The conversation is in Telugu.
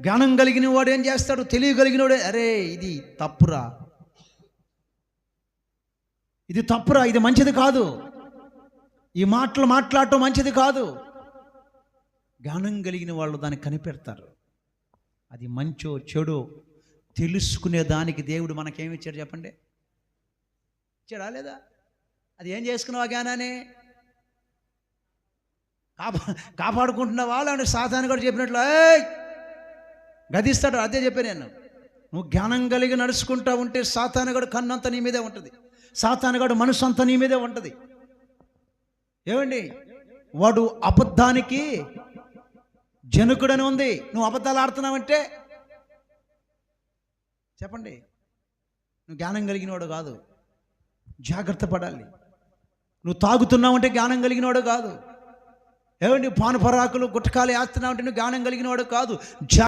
జ్ఞానం కలిగిన వాడు ఏం చేస్తాడు? తెలియగలిగిన వాడు అరే ఇది తప్పురా. ఇది తప్పురా ఇది మంచిది కాదు. ఈ మాటలు మాట్లాడటం మంచిది కాదు. జ్ఞానం కలిగిన వాళ్ళు దాన్ని కనిపెడతారు. అది మంచో చెడో తెలుసుకునే దానికి దేవుడు మనకేమి ఇచ్చాడు చెప్పండి? ఇచ్చాడా లేదా? అది ఏం చేసుకున్నావు ఆ జ్ఞానాన్ని? కాపా కాపాడుకుంటున్నావా? లేదంటే సాధారణ కూడా చెప్పినట్లు గదిస్తాడు అదే చెప్పాను నేను. నువ్వు జ్ఞానం కలిగి నడుచుకుంటా ఉంటే సాతానగడు కన్నంత నీ మీదే ఉంటుంది. సాతానగడు మనసు అంతా నీ మీదే ఉంటుంది. ఏమండి? వాడు అబద్ధానికి జనుకుడని ఉంది. నువ్వు అబద్ధాలు ఆడుతున్నావంటే? చెప్పండి. నువ్వు జ్ఞానం కలిగినవాడు కాదు. జాగ్రత్త పడాలి. నువ్వు తాగుతున్నావంటే జ్ఞానం కలిగినవాడు కాదు. ఏమండి? పానపరాకులు గుట్టకాలు వేస్తున్నావంటే నువ్వు జ్ఞానం కలిగినవాడు కాదు. జా